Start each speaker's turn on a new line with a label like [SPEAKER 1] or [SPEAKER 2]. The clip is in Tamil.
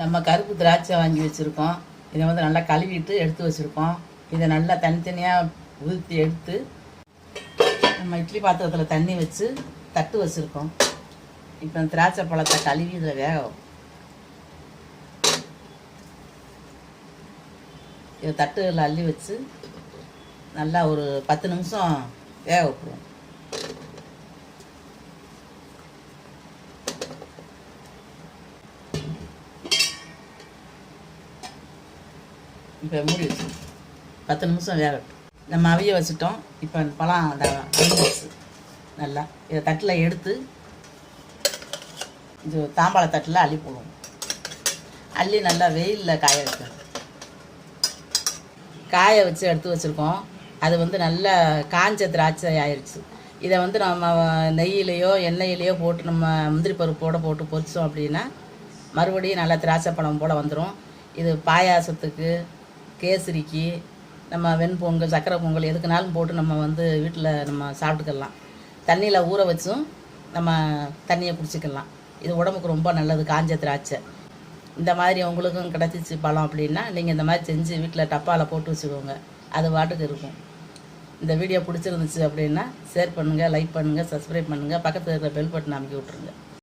[SPEAKER 1] நம்ம கருப்பு திராட்சை வாங்கி வச்சுருக்கோம். இதை வந்து நல்லா கழுவிட்டு எடுத்து வச்சுருக்கோம். இதை நல்லா தனித்தனியாக உதுத்தி எடுத்து நம்ம இட்லி பாத்திரத்தில் தண்ணி வச்சு தட்டு வச்சுருக்கோம். இப்போ திராட்சை பழத்தை கழுவி இதில் வேகும் இதை தட்டுகளில் அள்ளி வச்சு நல்லா ஒரு பத்து நிமிஷம் வேக விட்டுருவோம். இப்போ மூடி வச்சு பத்து நிமிஷம் வேகட்டும் நம்ம அவிய வச்சுட்டோம். இப்போ அந்த பழம் அந்த அவிஞ்சிச்சு நல்லா. இதை தட்டில் எடுத்து இது தாம்பாள தட்டில் அள்ளி போடுவோம் அள்ளி நல்லா வெயிலில் காய வைக்கணும். காய வச்சு எடுத்து வச்சுருக்கோம். அது வந்து நல்லா காஞ்ச திராட்சை ஆயிடுச்சு இதை வந்து நம்ம நெய்யிலையோ எண்ணெயிலையோ போட்டு நம்ம முந்திரி பருப்போடு போட்டு பொரிச்சோம் அப்படின்னா மறுபடியும் நல்லா திராட்சை பழம் போல் வந்துடும் இது பாயாசத்துக்கு கேசரிக்கு நம்ம வெண்பொங்கல் சக்கரை பொங்கல் எதுக்குனாலும் போட்டு நம்ம வந்து வீட்டில் நம்ம சாப்பிட்டுக்கலாம். தண்ணியில் ஊற வச்சும் நம்ம தண்ணியை குடிச்சிக்கலாம். இது உடம்புக்கு ரொம்ப நல்லது காஞ்ச திராட்சை. இந்த மாதிரி உங்களுக்கும் கிடச்சிச்சு பழம் அப்படின்னா நீங்கள் இந்த மாதிரி செஞ்சு வீட்டில் டப்பாவில் போட்டு வச்சுக்கோங்க. அது பாட்டுக்கு இருக்கும். இந்த வீடியோ பிடிச்சிருந்துச்சு அப்படின்னா ஷேர் பண்ணுங்கள் லைக் பண்ணுங்கள் சப்ஸ்கிரைப் பண்ணுங்கள் பக்கத்தில் இருக்கிற பெல் பட்டன் அமைக்கி விட்ருங்க